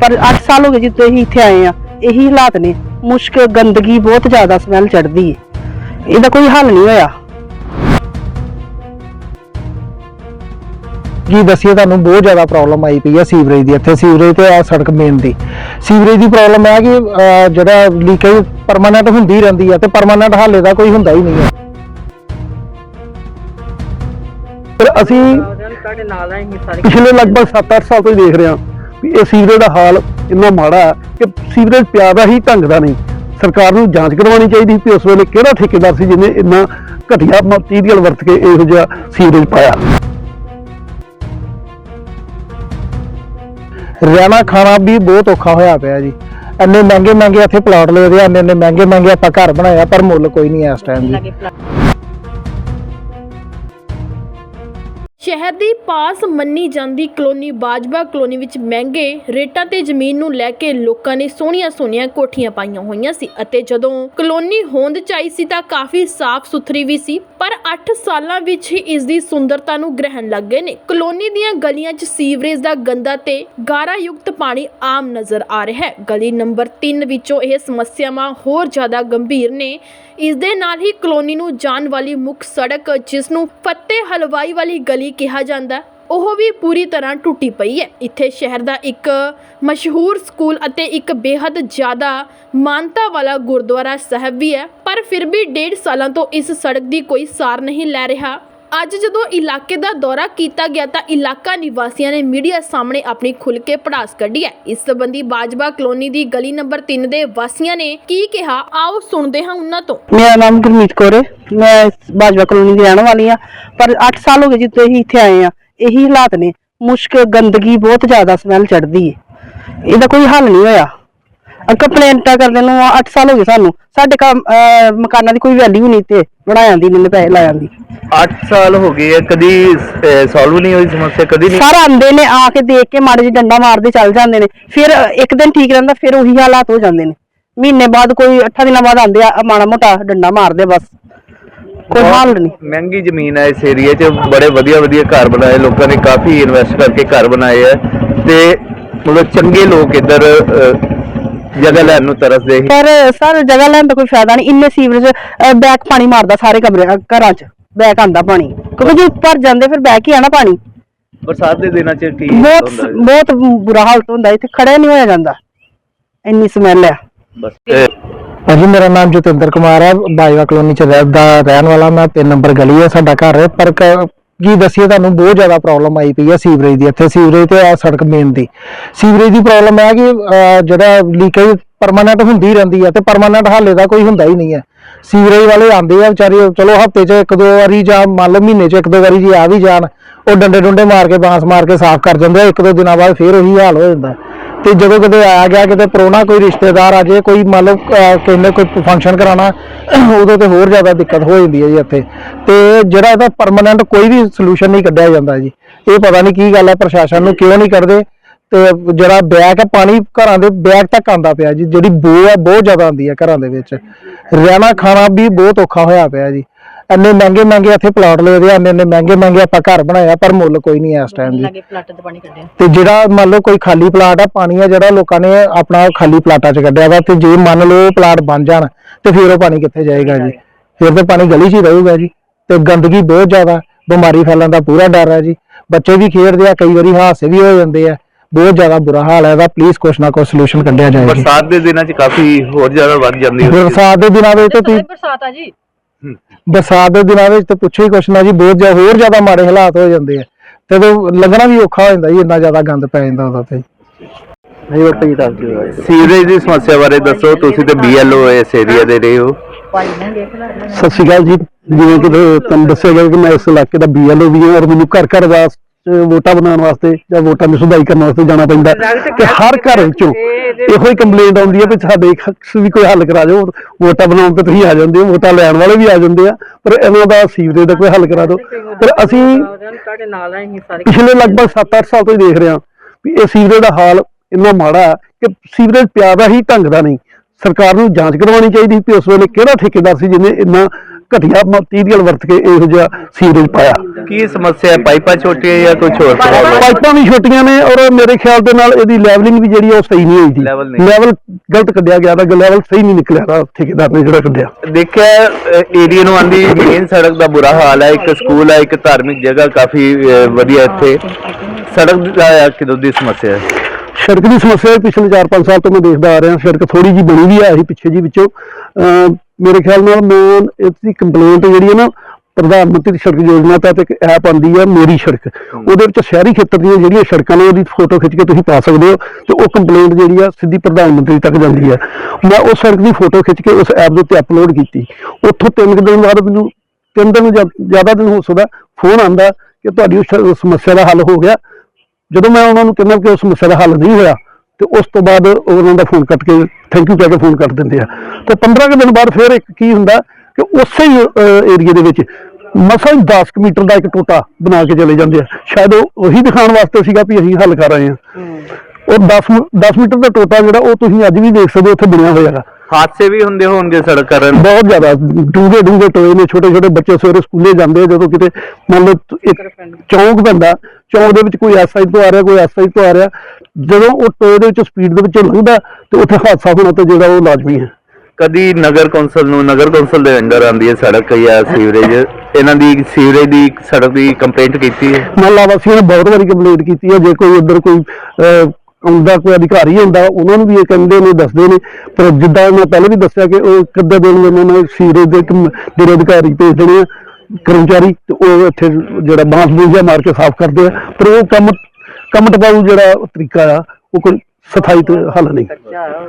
ਪਰ 8 ਸਾਲ ਹੋ ਗਏ ਜਿੱਤੇ ਅਸੀਂ ਇੱਥੇ ਆਏ ਆ। ਇਹੀ ਹਾਲਾਤ ਨੇ। ਮੁਸ਼ਕ ਗੰਦਗੀ ਬਹੁਤ ਜ਼ਿਆਦਾ ਸਮੈਲ ਚੜਦੀ ਹੈ ਇਹਦਾ ਕੋਈ ਹੱਲ ਨਹੀਂ ਹੋਇਆ। ਕੀ ਦੱਸੀਏ ਤੁਹਾਨੂੰ ਬਹੁਤ ਜ਼ਿਆਦਾ ਪ੍ਰੋਬਲਮ ਆਈ ਪਈ ਹੈ ਸੀਵਰੇਜ ਦੀ। ਇੱਥੇ ਸੀਵਰੇਜ ਤੇ ਆ ਸੜਕ ਮੇਨ ਦੀ ਸੀਵਰੇਜ ਦੀ ਪ੍ਰੋਬਲਮ ਹੈ ਕਿ ਅਹ, ਜਿਹੜਾ ਲੀਕੇਜ ਪਰਮਾਨੈਂਟ ਹੁੰਦੀ ਰਹਿੰਦੀ ਹੈ ਤੇ ਪਰਮਾਨੈਂਟ ਹੱਲ ਦਾ ਕੋਈ ਹੁੰਦਾ ਹੀ ਨਹੀਂ ਹੈ ਪਰ ਅਸੀਂ ਪਿਛਲੇ ਲਗਭਗ 7-8 ਸਾਲ ਤੋਂ ਹੀ ਦੇਖ ਰਹੇ ਹਾਂ ਵੀ ਇਹ ਸੀਵਰੇਜ ਦਾ ਹਾਲ ਇੰਨਾ ਮਾੜਾ ਹੈ ਕਿ ਸੀਵਰੇਜ ਪਿਆ ਹੀ ਢੰਗ ਦਾ ਨਹੀਂ। ਸਰਕਾਰ ਨੂੰ ਜਾਂਚ ਕਰਵਾਉਣੀ ਚਾਹੀਦੀ ਸੀ ਕਿ ਉਸ ਵੇਲੇ ਕਿਹੜਾ ਠੇਕੇਦਾਰ ਸੀ ਜਿਹਨੇ ਇੰਨਾ ਘਟੀਆ ਮਟੀਰੀਅਲ ਵਰਤ ਕੇ ਇਹੋ ਜਿਹਾ ਸੀਵਰੇਜ ਪਾਇਆ। ਰਹਿਣਾ ਖਾਣਾ ਵੀ ਬਹੁਤ ਔਖਾ ਹੋਇਆ ਪਿਆ ਜੀ। ਇੰਨੇ ਮਹਿੰਗੇ ਮਹਿੰਗੇ ਇੱਥੇ ਪਲਾਟ ਲਏ ਦੇ ਆ, ਇੰਨੇ ਇੰਨੇ ਮਹਿੰਗੇ ਮਹਿੰਗੇ ਆਪਾਂ ਘਰ ਬਣਾਇਆ ਪਰ ਮੁੱਲ ਕੋਈ ਨਹੀਂ ਹੈ ਇਸ ਟਾਈਮ ਜੀ। ਸ਼ਹਿਰ ਦੀ ਪਾਸ ਮੰਨੀ ਜਾਂਦੀ ਕਲੋਨੀ ਬਾਜਵਾ ਕਲੋਨੀ ਵਿੱਚ ਮਹਿੰਗੇ ਰੇਟਾਂ ਤੇ ਜ਼ਮੀਨ ਨੂੰ ਲੈ ਕੇ ਲੋਕਾਂ ਨੇ ਸੋਹਣੀਆਂ ਸੋਹਣੀਆਂ ਕੋਠੀਆਂ ਪਾਈਆਂ ਹੋਈਆਂ ਸੀ ਅਤੇ ਜਦੋਂ ਕਲੋਨੀ ਹੋਂਦ ਚ ਸੀ ਤਾਂ ਕਾਫੀ ਸਾਫ਼ ਸੁਥਰੀ ਵੀ ਸੀ, ਪਰ 8 ਸਾਲਾਂ ਵਿੱਚ ਹੀ ਇਸ ਦੀ ਸੁੰਦਰਤਾ ਨੂੰ ਗ੍ਰਹਿਣ ਲੱਗ ਗਏ ਨੇ। ਕਲੋਨੀ ਦੀਆਂ ਗਲੀਆਂ 'ਚ ਸੀਵਰੇਜ ਦਾ ਗੰਦਾ ਤੇ ਗਾਰਾ ਯੁਕਤ ਪਾਣੀ ਆਮ ਨਜ਼ਰ ਆ ਰਿਹਾ ਹੈ। ਗਲੀ ਨੰਬਰ 3 ਵਿੱਚੋਂ ਇਹ ਸਮੱਸਿਆਵਾਂ ਹੋਰ ਜ਼ਿਆਦਾ ਗੰਭੀਰ ਨੇ। ਇਸ ਦੇ ਨਾਲ ਹੀ ਕਲੋਨੀ ਨੂੰ ਜਾਣ ਵਾਲੀ ਮੁੱਖ ਸੜਕ, ਜਿਸ ਨੂੰ ਫੱਤੇ ਹਲਵਾਈ ਵਾਲੀ ਗਲੀ ਕਿਹਾ ਜਾਂਦਾ ਉਹ ਵੀ ਪੂਰੀ ਤਰ੍ਹਾਂ ਟੁੱਟੀ ਪਈ ਹੈ। ਇੱਥੇ ਸ਼ਹਿਰ ਦਾ ਇੱਕ ਮਸ਼ਹੂਰ ਸਕੂਲ ਅਤੇ ਇੱਕ ਬੇਹੱਦ ਜ਼ਿਆਦਾ ਮਾਨਤਾ ਵਾਲਾ ਗੁਰਦੁਆਰਾ ਸਾਹਿਬ ਵੀ ਹੈ। ਪਰ ਫਿਰ ਵੀ ਡੇਢ ਸਾਲਾਂ ਤੋਂ ਇਸ ਸੜਕ ਦੀ ਕੋਈ ਸਾਰ ਨਹੀਂ ਲੈ ਰਿਹਾ। ਅੱਜ ਜਦੋਂ ਇਲਾਕੇ ਦਾ ਦੌਰਾ ਕੀਤਾ ਗਿਆ ਤਾਂ ਇਲਾਕਾ ਨਿਵਾਸੀਆਂ ਨੇ ਮੀਡੀਆ ਸਾਹਮਣੇ ਆਪਣੀ ਖੁੱਲ ਕੇ ਪੜਾਸ ਕੱਢੀ ਹੈ। ਇਸ ਸੰਬੰਧੀ ਬਾਜਵਾ ਕਲੋਨੀ ਦੀ ਗਲੀ ਨੰਬਰ 3 ਦੇ ਵਾਸੀਆਂ ਨੇ ਕੀ ਕਿਹਾ, ਆਓ ਸੁਣਦੇ ਹਾਂ ਉਹਨਾਂ ਤੋਂ। ਮੇਰਾ ਨਾਮ ਗੁਰਮੀਤ ਕੌਰ ਹੈ। ਮੈਂ ਇਸ ਬਾਜਵਾ ਕਲੋਨੀ ਦੀ ਰਹਿਣ ਵਾਲੀ ਆ ਪਰ 8 ਸਾਲ ਹੋ ਗਏ ਜਿੱਤੇ ਅਸੀਂ ਇੱਥੇ ਆਏ ਆ ਇਹੀ ਹਾਲਾਤ ਨੇ। ਮੁਸ਼ਕ, ਗੰਦਗੀ ਬਹੁਤ ਜ਼ਿਆਦਾ ਸਮੈਲ ਚੜਦੀ ਹੈ। ਇਹਦਾ ਕੋਈ ਹੱਲ ਨਹੀਂ ਹੋਇਆ। ਕੰਪਲੇਂਟਾਂ ਕਰਦੇ ਨੂੰ 8 ਸਾਲ ਹੋ ਗਏ ਸਾਨੂੰ। ਸਾਡੇ ਕੰਮ ਅਹ, ਮਕਾਨਾਂ ਦੀ ਕੋਈ ਵੈਲਿਊ ਨਹੀਂ ਤੇ ਬਣਾਇਆ ਦੀ ਨੇ ਪੈਸੇ ਲਾਇਆ ਦੀ 8 ਸਾਲ ਹੋ ਗਏ ਆ ਕਦੀ ਸੋਲਵ ਨਹੀਂ ਹੋਈ ਸਮੱਸਿਆ ਕਦੀ ਨਹੀਂ। ਸਾਰਾ ਆਂਦੇ ਨੇ ਆ ਕੇ ਦੇਖ ਕੇ ਮਾੜੇ ਜਿਹੇ ਡੰਡਾ ਮਾਰਦੇ ਚੱਲ ਜਾਂਦੇ ਨੇ। ਫਿਰ ਇੱਕ ਦਿਨ ਠੀਕ ਰਹਿੰਦਾ ਫਿਰ ਉਹੀ ਹਾਲਾਤ ਹੋ ਜਾਂਦੇ ਨੇ। ਮਹੀਨੇ ਬਾਅਦ ਕੋਈ 8 ਦਿਨਾਂ ਬਾਅਦ ਆਂਦੇ ਆ ਮਾੜਾ ਮੋਟਾ ਡੰਡਾ ਮਾਰਦੇ ਬਸ। ਕੋਈ ਹੱਲ ਨਹੀਂ। ਮਹਿੰਗੀ ਜ਼ਮੀਨ ਹੈ ਇਸ ਏਰੀਆ 'ਚ ਬੜੇ ਵਧੀਆ ਵਧੀਆ ਘਰ ਬਣਾਏ ਲੋਕਾਂ ਨੇ ਕਾਫੀ ਇਨਵੈਸਟ ਕਰਕੇ ਘਰ ਬਣਾਏ ਆ। ਤੇ ਮਤਲਬ ਚੰਗੇ ਲੋਕ ਇੱਧਰ ਅਹ, ਜਗ੍ਹਾ ਲੈਣ ਨੂੰ ਤਰਸਦੇ ਸੀ ਪਰ ਸਰ ਜਗ੍ਹਾ ਲੈਣ ਦਾ ਕੋਈ ਫਾਇਦਾ ਨਹੀਂ। ਇੰਨੇ ਸੀਵਰੇਜ ਬੈਕ ਪਾਣੀ ਮਾਰਦਾ ਸਾਰੇ ਕਮਰੇ ਘਰਾਂ 'ਚ। ਬੈਕ ਆਂਦਾ ਪਾਣੀ। ਕਿਉਂਕਿ ਜੇ ਭਰ ਜਾਂਦੇ ਫਿਰ ਬੈਕ ਹੀ ਆਣਾ ਪਾਣੀ। ਬਰਸਾਤ ਦੇ ਦਿਨਾਂ 'ਚ ਕੀ ਬਹੁਤ ਹੁੰਦਾ? ਬਹੁਤ ਬੁਰਾ ਹਾਲਤ ਹੁੰਦਾ। ਇੱਥੇ ਖੜਿਆ ਨਹੀਂ ਹੋਇਆ ਜਾਂਦਾ। ਇੰਨੀ ਸਮੈਲ ਆ। ਬਸ। ਇਹ ਭਾਜੀ ਮੇਰਾ ਨਾਮ ਜਤਿੰਦਰ ਕੁਮਾਰ ਹੈ ਬਾਈਵਾ ਕਲੋਨੀ ਚ ਰਹਿਦਾ ਰਹਿਣ ਵਾਲਾ। ਮੈਂ 3 ਨੰਬਰ ਗਲੀ ਹੈ ਸਾਡਾ ਘਰ। ਹੈ ਪਰ ਕ- ਕੀ ਦੱਸੀਏ ਤੁਹਾਨੂੰ ਬਹੁਤ ਜ਼ਿਆਦਾ ਪ੍ਰੋਬਲਮ ਆਈ ਪਈ ਹੈ ਸੀਵਰੇਜ ਦੀ। ਇੱਥੇ ਸੀਵਰੇਜ ਤੇ ਆ ਸੜਕ ਮੇਨ ਦੀ। ਸੀਵਰੇਜ ਦੀ ਪ੍ਰੋਬਲਮ ਹੈ ਕਿ ਅਹ, ਜਿਹੜਾ ਲੀਕੇਜ ਪਰਮਾਨੈਂਟ ਹੁੰਦੀ ਰਹਿੰਦੀ ਹੈ ਤੇ ਪਰਮਾਨੈਂਟ ਹਾਲੇ ਦਾ ਕੋਈ ਹੁੰਦਾ ਹੀ ਨਹੀਂ ਹੈ ਸੀਵਰੇਜ ਵਾਲੇ ਆਉਂਦੇ ਆ ਵਿਚਾਰੇ ਚਲੋ ਹਫ਼ਤੇ 'ਚ ਇੱਕ ਦੋ ਵਾਰੀ ਜਾਂ ਮੰਨ ਲਓ ਮਹੀਨੇ 'ਚ ਇੱਕ ਦੋ ਵਾਰੀ ਜੇ ਆ ਵੀ ਜਾਣ ਉਹ ਡੰਡੇ ਡੁੰਡੇ ਮਾਰ ਕੇ ਬਾਂਸ ਮਾਰ ਕੇ ਸਾਫ਼ ਕਰ ਜਾਂਦੇ ਆ ਇੱਕ ਦੋ ਦਿਨਾਂ ਬਾਅਦ ਫੇਰ ਉਹੀ ਹਾਲ ਹੋ ਜਾਂਦਾ। ਤੇ ਜਦੋਂ ਕਿਤੇ ਆਇਆ ਗਿਆ ਕਿਤੇ ਪਰੋਣਾ ਕੋਈ ਰਿਸ਼ਤੇਦਾਰ ਆ ਜੇ ਕੋਈ ਮੰਨ ਲਓ ਅਹ, ਕੋਈ ਫੰਕਸ਼ਨ ਕਰਾਉਣਾ ਉਦੋਂ ਤੇ ਹੋਰ ਜ਼ਿਆਦਾ ਦਿੱਕਤ ਹੋ ਜਾਂਦੀ ਹੈ ਜੀ ਇੱਥੇ। ਤੇ ਜਿਹੜਾ ਇਹਦਾ ਪਰਮਨੈਂਟ ਕੋਈ ਵੀ ਸੋਲੂਸ਼ਨ ਨਹੀਂ ਕੱਢਿਆ ਜਾਂਦਾ ਜੀ। ਇਹ ਪਤਾ ਨਹੀਂ ਕੀ ਗੱਲ ਹੈ ਪ੍ਰਸ਼ਾਸਨ ਨੂੰ ਕਿਉਂ ਨਹੀਂ ਕੱਢਦੇ। ਤੇ ਜਿਹੜਾ ਬੈਕ ਹੈ ਪਾਣੀ ਘਰਾਂ ਦੇ ਬੈਕ ਤੱਕ ਆਂਦਾ ਪਿਆ ਜੀ। ਜਿਹੜੀ ਬੋ ਹੈ ਬਹੁਤ ਜ਼ਿਆਦਾ ਆਉਂਦੀ ਹੈ ਘਰਾਂ ਦੇ ਵਿੱਚ। ਰਹਿਣਾ ਖਾਣਾ ਵੀ ਬਹੁਤ ਔਖਾ ਹੋਇਆ ਪਿਆ ਜੀ। ਇੰਨੇ ਮਹਿੰਗੇ ਮਹਿੰਗੇ ਇੱਥੇ ਪਲਾਟ ਲਏ ਦੇ ਆ ਇੰਨੇ ਇੰਨੇ ਮਹਿੰਗੇ ਮਹਿੰਗੇ ਆਪਾਂ ਘਰ ਬਣਾਇਆ ਪਰ ਮੁੱਲ ਕੋਈ ਨਹੀਂ ਹੈ ਇਸ ਟਾਈਮ ਜੀ। ਤੇ ਜਿਹੜਾ ਮੰਨ ਲਓ ਕੋਈ ਖਾਲੀ ਪਲਾਟ ਆ ਪਾਣੀ ਆ ਜਿਹੜਾ ਲੋਕਾਂ ਨੇ ਆਪਣਾ ਖਾਲੀ ਪਲਾਟਾਂ 'ਚ ਕੱਢਿਆ ਵਾ ਤੇ ਜੇ ਮੰਨ ਲਓ ਪਲਾਟ ਬਣ ਜਾਣ ਤੇ ਫਿਰ ਉਹ ਪਾਣੀ ਕਿੱਥੇ ਜਾਏਗਾ ਜੀ? ਫਿਰ ਤੇ ਪਾਣੀ ਗਲੀ 'ਚ ਹੀ ਰਹੂਗਾ ਜੀ। ਤੇ ਗੰਦਗੀ ਬਹੁਤ ਜ਼ਿਆਦਾ ਬਿਮਾਰੀ ਫੈਲਣ ਦਾ ਪੂਰਾ ਡਰ ਹੈ ਜੀ। ਬੱਚੇ ਵੀ ਖੇਡਦੇ ਆ ਕਈ ਵਾਰੀ ਹਾਦਸੇ ਵੀ ਹੋ ਜਾਂਦੇ ਆ। ਬਹੁਤ ਜ਼ਿਆਦਾ ਬੁਰਾ ਹਾਲ ਹੈ ਇਹਦਾ ਪਲੀਜ਼ ਕੁਛ ਨਾ ਕੁਛ ਸੋਲੂਸ਼ਨ ਕੱਢਿਆ ਜਾਏ ਜੀ। ਬਰਸਾਤ ਦੇ ਦਿਨਾਂ 'ਚ ਕਾਫੀ ਹੋਰ ਜ਼ਿਆਦਾ ਵੱਧ ਜਾਂਦੀ ਹੈ ਬਰਸਾਤ ਦੇ ਦਿਨਾਂ ਵਿੱਚ ਤੇ ਤੁਸੀਂ ਬਰਸਾਤ ਆ ਜੀ। ਬਰਸਾਤ ਦੇ ਦਿਨਾਂ ਵਿੱਚ ਤੇ ਪੁੱਛੋ ਹੀ ਕੁਛ ਨਾ ਜੀ ਬਹੁਤ ਜ਼ਿਆਦਾ ਹੋਰ ਜ਼ਿਆਦਾ ਮਾੜੇ ਹਾਲਾਤ ਹੋ ਜਾਂਦੇ ਆ। ਤੇ ਉਦੋਂ ਲੱਗਣਾ ਵੀ ਔਖਾ ਹੋ ਜਾਂਦਾ ਜੀ ਇੰਨਾ ਜ਼ਿਆਦਾ ਗੰਦ ਪੈ ਜਾਂਦਾ ਉਹਦਾ ਤੇ। ਨਹੀਂ ਉਹ ਪਈ ਦੱਸ ਦਿਓ। ਸੀਵਰੇਜ ਦੀ ਸਮੱਸਿਆ ਬਾਰੇ ਦੱਸੋ ਤੁਸੀਂ ਤੇ ਬੀਐਲਓ ਇਸ ਏਰੀਆ ਦੇ ਰਹੇ ਹੋ। ਸਤਿ ਸ਼੍ਰੀ ਅਕਾਲ ਜੀ ਜਿਵੇਂ ਕਿ ਤੁਹਾਨੂੰ ਦੱਸਿਆ ਗਿਆ ਕਿ ਮੈਂ ਇਸ ਇਲਾਕੇ ਦਾ ਬੀਐਲਓ ਵੀ ਹਾਂ ਔਰ ਮੈਨੂੰ ਘਰ ਘਰ ਵਾਸਤੇ ਵੋਟਾਂ ਬਣਾਉਣ ਵਾਸਤੇ ਜਾਂ ਵੋਟਾਂ ਦੀ ਸੁਧਾਈ ਕਰਨ ਵਾਸਤੇ ਜਾਣਾ ਪੈਂਦਾ ਤੇ ਹਰ ਘਰ ਵਿੱਚੋਂ ਇਹੋ ਹੀ ਕੰਪਲੇਂਟ ਆਉਂਦੀ ਹੈ ਵੀ ਸਾਡੇ ਵੀ ਕੋਈ ਹੱਲ ਕਰਾ ਦਿਓ ਵੋਟਾਂ ਬਣਾਉਣ ਤੇ ਤੁਸੀਂ ਆ ਜਾਂਦੇ ਹੋ ਵੋਟਾਂ ਲੈਣ ਵਾਲੇ ਵੀ ਆ ਜਾਂਦੇ ਆ ਪਰ ਇਹਨਾਂ ਦਾ ਸੀਵਰੇਜ ਦਾ ਕੋਈ ਹੱਲ ਕਰਾ ਦਿਓ। ਪਰ ਅਸੀਂ ਪਿਛਲੇ ਲਗਭਗ 7-8 ਸਾਲ ਤੋਂ ਹੀ ਦੇਖ ਰਹੇ ਹਾਂ ਵੀ ਇਹ ਸੀਵਰੇਜ ਦਾ ਹਾਲ ਇੰਨਾ ਮਾੜਾ ਹੈ ਕਿ ਸੀਵਰੇਜ ਪਿਆ ਦਾ ਹੀ ਢੰਗ ਦਾ ਨਹੀਂ। ਸਰਕਾਰ ਨੂੰ ਜਾਂਚ ਕਰਵਾਉਣੀ ਚਾਹੀਦੀ ਸੀ ਕਿ ਉਸ ਵੇਲੇ ਕਿਹੜਾ ਠੇਕੇਦਾਰ ਸੀ ਜਿਹਨੇ ਇੰਨਾ ਘਟੀਆ ਮਟੀਰੀਅਲ ਵਰਤ ਕੇ ਇਹੋ ਜਿਹਾ ਸੀਵਰੇਜ ਪਾਇਆ। ਕੀ ਸਮੱਸਿਆ ਹੈ? ਪਾਈਪਾਂ ਛੋਟੀਆਂ ਜਾਂ ਕੁਝ ਹੋਰ? ਪਾਈਪਾਂ ਵੀ ਛੋਟੀਆਂ ਨੇ ਔਰ ਮੇਰੇ ਖਿਆਲ ਦੇ ਨਾਲ ਇਹਦੀ ਲੈਵਲਿੰਗ ਵੀ ਜਿਹੜੀ ਆ ਉਹ ਸਹੀ ਨਹੀਂ ਹੋਈ Level ਨਹੀਂ। ਲੈਵਲ ਗਲਤ ਕੱਢਿਆ ਗਿਆ ਦਾ ਲੈਵਲ ਸਹੀ ਨਹੀਂ ਨਿਕਲਿਆ ਦਾ ਠੇਕੇਦਾਰ ਨੇ ਜਿਹੜਾ ਕੱਢਿਆ। ਦੇਖਿਆ ਏਰੀਆ ਨੂੰ ਆਂਦੀ ਮੇਨ ਸੜਕ ਦਾ ਬੁਰਾ ਹਾਲ ਹੈ। ਇੱਕ ਸਕੂਲ ਹੈ ਇੱਕ ਧਾਰਮਿਕ ਜਗ੍ਹਾ ਕਾਫੀ ਅਹ, ਵਧੀਆ ਇੱਥੇ। ਸੜਕ ਦਾ ਕਿਦੋਂ ਦੀ ਸਮੱਸਿਆ ਹੈ? ਸੜਕ ਦੀ ਸਮੱਸਿਆ ਪਿਛਲੇ 4-5 ਸਾਲ ਤੋਂ ਮੈਂ ਦੇਖਦਾ ਆ ਰਿਹਾ। ਸੜਕ ਥੋੜੀ ਜੀ ਬਣੀ ਵੀ ਆ ਸੀ ਪਿੱਛੇ ਜੀ ਵਿੱਚੋਂ। ਅਮ ਮੇਰੇ ਖਿਆਲ ਨਾਲ ਮੈਂ ਇਸ ਦੀ ਕੰਪਲੇਂਟ ਜਿਹੜੀ ਹੈ ਨਾ ਪ੍ਰਧਾਨ ਮੰਤਰੀ ਸੜਕ ਯੋਜਨਾ ਤਹਿਤ ਇੱਕ ਐਪ ਆਂਦੀ ਹੈ ਮੇਰੀ ਸੜਕ। ਉਹਦੇ ਵਿੱਚ ਸ਼ਹਿਰੀ ਖੇਤਰ ਦੀਆਂ ਜਿਹੜੀਆਂ ਸੜਕਾਂ ਨੇ ਉਹਦੀ ਫੋਟੋ ਖਿੱਚ ਕੇ ਤੁਸੀਂ ਪਾ ਸਕਦੇ ਹੋ ਤੇ ਉਹ ਕੰਪਲੇਂਟ ਜਿਹੜੀ ਆ ਸਿੱਧੀ ਪ੍ਰਧਾਨ ਮੰਤਰੀ ਤੱਕ ਜਾਂਦੀ ਹੈ। ਮੈਂ ਉਸ ਸੜਕ ਦੀ ਫੋਟੋ ਖਿੱਚ ਕੇ ਉਸ ਐਪ ਦੇ ਉੱਤੇ ਅਪਲੋਡ ਕੀਤੀ। ਉੱਥੋਂ ਤਿੰਨ ਕੁ ਦਿਨ ਬਾਅਦ ਮੈਨੂੰ ਤਿੰਨ ਦਿਨ ਜਾਂ ਜ਼ਿਆਦਾ ਦਿਨ ਹੋ ਸਕਦਾ ਫੋਨ ਆਂਦਾ ਕਿ ਤੁਹਾਡੀ ਉਸ ਸਮੱਸਿਆ ਦਾ ਹੱਲ ਹੋ ਗਿਆ। ਜਦੋਂ ਮੈਂ ਉਹਨਾਂ ਨੂੰ ਕਹਿੰਦਾ ਕਿ ਉਸ ਸਮੱਸਿਆ ਦਾ ਹੱਲ ਨਹੀਂ ਹੋਇਆ ਤੇ ਉਸ ਤੋਂ ਬਾਅਦ ਉਹ ਉਹਨਾਂ ਦਾ ਫੋਨ ਕੱਟ ਕੇ ਥੈਂਕ ਯੂ ਕਹਿ ਕੇ ਫੋਨ ਕੱਟ ਦਿੰਦੇ ਆ। ਤੇ 15 ਕੁ ਦਿਨ ਬਾਅਦ ਫਿਰ ਇੱਕ ਕੀ ਹੁੰਦਾ ਕਿ ਉਸੇ ਹੀ ਏਰੀਆ ਦੇ ਵਿੱਚ ਮਸਾਂ ਹੀ 10 ਕੁ ਮੀਟਰ ਦਾ ਇੱਕ ਟੋਟਾ ਬਣਾ ਕੇ ਚਲੇ ਜਾਂਦੇ ਆ। ਸ਼ਾਇਦ ਉਹ ਉਹੀ ਦਿਖਾਉਣ ਵਾਸਤੇ ਸੀਗਾ ਵੀ ਅਸੀਂ ਹੱਲ ਕਰ ਰਹੇ ਹਾਂ। ਉਹ 10 10 ਮੀਟਰ ਦਾ ਟੋਟਾ ਜਿਹੜਾ ਉਹ ਤੁਸੀਂ ਅੱਜ ਵੀ ਦੇਖ ਸਕਦੇ ਹੋ ਉੱਥੇ ਬਣਿਆ ਹੋਇਆ ਹੈਗਾ। ਹਾਦਸੇ ਵੀ ਹੁੰਦੇ ਹੋਣਗੇ ਸੜਕ ਕਾਰਨ। ਬਹੁਤ ਜ਼ਿਆਦਾ। ਡੂੰਘੇ ਡੂੰਘੇ ਟੋਏ ਨੇ ਛੋਟੇ ਛੋਟੇ ਬੱਚੇ ਸਵੇਰੇ ਸਕੂਲੇ ਜਾਂਦੇ ਆ ਜਦੋਂ ਕਿਤੇ ਮੰਨ ਲਓ ਇੱਕ ਚੌਂਕ ਪੈਂਦਾ ਚੌਂਕ ਦੇ ਵਿੱਚ ਕੋਈ ਇਸ ਸਾਈਡ ਤੋਂ ਆ ਰਿਹਾ ਕੋਈ ਇਸ ਸਾਈਡ ਤੋਂ ਆ ਰਿਹਾ ਜਦੋਂ ਉਹ ਟੋਏ ਦੇ ਵਿੱਚ ਸਪੀਡ ਦੇ ਵਿੱਚ ਲੰਘਦਾ ਤੇ ਉੱਥੇ ਹਾਦਸਾ ਹੋਣਾ ਤੇ ਜਿਹੜਾ ਉਹ ਲਾਜ਼ਮੀ ਹੈ। ਕਦੀ ਨਗਰ ਕੌਂਸਲ ਨੂੰ ਨਗਰ ਕੌਂਸਲ ਦੇ ਅੰਡਰ ਆਂਦੀ ਹੈ ਸੜਕ ਜਾਂ ਸੀਵਰੇਜ ਇਹਨਾਂ ਦੀ ਸੀਵਰੇਜ ਦੀ ਸੜਕ ਦੀ ਕੰਪਲੇਂਟ ਕੀਤੀ ਹੈ? ਮਹੱਲਾ ਵਾਸੀਆਂ ਨੇ ਬਹੁਤ ਵਾਰੀ ਕੰਪਲੇਂਟ ਕੀਤੀ ਹੈ ਜੇ ਕੋਈ ਉੱਧਰ ਕੋਈ ਆਉਂਦਾ ਕੋਈ ਅਧਿਕਾਰੀ ਹੁੰਦਾ ਉਹਨਾਂ ਨੂੰ ਵੀ ਇਹ ਕਹਿੰਦੇ ਨੇ ਦੱਸਦੇ ਨੇ। ਪਰ ਜਿੱਦਾਂ ਮੈਂ ਪਹਿਲੇ ਵੀ ਦੱਸਿਆ ਕਿ ਉਹ ਕਿੱਦਾਂ ਦਿਨ ਉਹਨਾਂ ਨੇ ਸੀਵਰੇਜ ਦੇ ਜਿਹੜੇ ਅਧਿਕਾਰੀ ਭੇਜ ਦੇਣੇ ਆ। ਕਰਮਚਾਰੀ ਤੇ ਉਹ ਇੱਥੇ ਜਿਹੜਾ ਬਾਂਸ ਬੂਝਾ ਮਾਰ ਕੇ ਸਾਫ਼ ਕਰਦੇ ਆ। ਪਰ ਉਹ ਕੰਮ ਕੰਮ ਟਪਾਊ ਜਿਹੜਾ ਤਰੀਕਾ ਆ, ਉਹ ਕੋਈ ਸਥਾਈ ਤੇ ਹੱਲ ਨਹੀਂ।